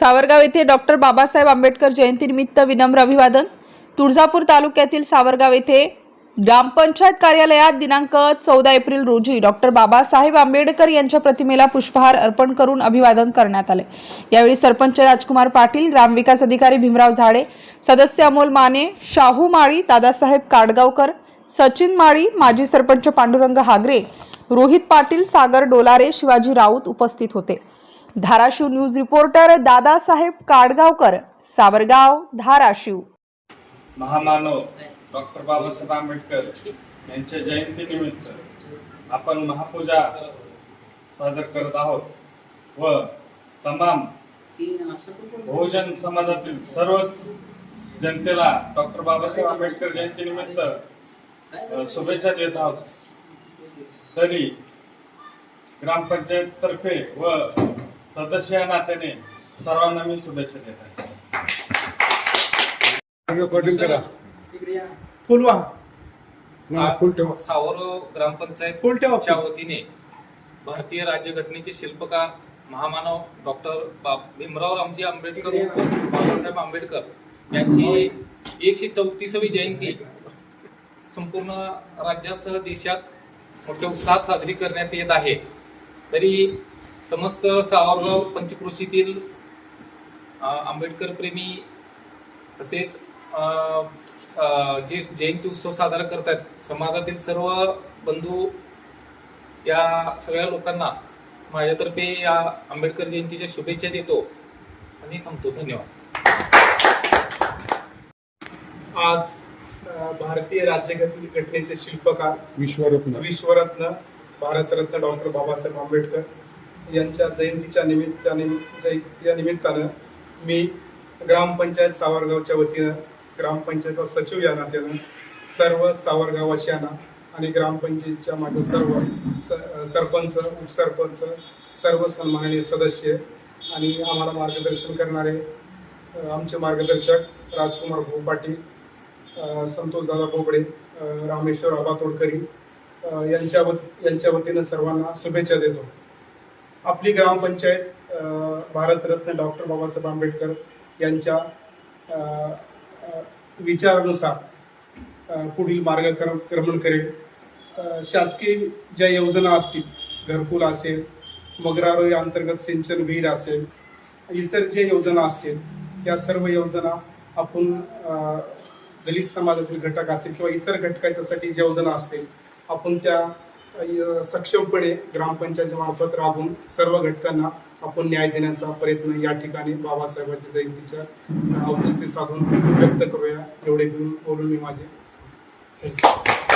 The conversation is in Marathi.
सावरगाव येथे डॉक्टर बाबासाहेब आंबेडकर जयंतीनिमित्त विनम्र अभिवादन. तुळजापूर तालुक्यातील सावरगाव येथे ग्रामपंचायत कार्यालयात दिनांक चौदा एप्रिल रोजी डॉक्टर बाबासाहेब आंबेडकर यांच्या प्रतिमेला पुष्पहार अर्पण करून अभिवादन करण्यात आले. यावेळी सरपंच राजकुमार पाटील ग्रामविकास अधिकारी भीमराव झाडे सदस्य अमोल माने शाहू माळी दादासाहेब काडगावकर सचिन माळी माजी सरपंच पांडुरंग हागरे रोहित पाटील सागर डोलारे शिवाजी राऊत उपस्थित होते. Dharashiv news reporter Dadasaheb Kadgaonkar Savargaon Dharashiv. महामानव डॉक्टर बाबासाहेब आंबेडकर यांच्या जयंतीनिमित्त आपण महापूजा साजर करत आहोत व तमाम बहुजन समाजातील सर्वच जनतेला डॉक्टर बाबासाहेब आंबेडकर जयंतीनिमित्त शुभेच्छा देत आहोत. तरी ग्रामपंचायत तर्फे व सदस्य या नात्याने सर्वांना मी शुभेच्छा देत आहे. फुलवा हा, फुल ठेवा. सावरो ग्रामपंचायत फुल ठेवा च्या वतीने भारतीय राज्यघटनेचे शिल्पकार महामानव डॉक्टर भीमराव रामजी आंबेडकर बाबासाहेब आंबेडकर यांची एकशे चौतीसावी जयंती संपूर्ण राज्यासह देशात मोठ्या उत्साहात साजरी करण्यात येत आहे. तरी समस्त सावरगाव पंचक्रोशीतील आंबेडकर प्रेमी तसेच जे जयंती उत्सव साजरा करतात समाजातील सर्व बंधू या सगळ्या लोकांना माझ्यातर्फे या आंबेडकर जयंतीच्या शुभेच्छा देतो आणि थांबतो. धन्यवाद. आज भारतीय राज्यघटने घटनेचे शिल्पकार विश्वरत्न. विश्वरत्न भारतरत्न डॉक्टर बाबासाहेब आंबेडकर. यांच्या जयंतीच्या निमित्ताने जयंतीच्या या निमित्तानं मी ग्रामपंचायत सावरगावच्या वतीनं ग्रामपंचायतचा सचिव या नात्यानं सर्व सावरगाववासियांना आणि ग्रामपंचायतच्या माझ्या सर्व स- सरपंच उपसरपंच सर्व सन्माननीय सदस्य आणि आम्हाला मार्गदर्शन करणारे आमचे मार्गदर्शक राजकुमार भाऊ पाटील अ, संतोषदादा बोबडे रामेश्वर आबा तोडकरी यांच्या वत यांच्या वतीनं सर्वांना शुभेच्छा देतो. आपली ग्रामपंचायत भारतरत्न डॉक्टर बाबासाहेब आंबेडकर यांच्या विचारानुसार पुढील मार्गक्रमण करेल. शासकीय ज्या योजना असतील घरकुल असेल मगरारोई अंतर्गत सिंचन विहीर असेल इतर ज्या योजना असतील या सर्व योजना आपण दलित समाजातील घटक असेल किंवा इतर घटकाच्यासाठी ज्या योजना असतील आपण त्या सक्षमपणे ग्रामपंचायतीमार्फत राबवून सर्व घटकांना आपण न्याय देण्याचा प्रयत्न या ठिकाणी बाबासाहेबांच्या जयंतीच्या औचित्य साधून व्यक्त करूया. एवढे घेऊन बोलून मी माझे. थँक्यू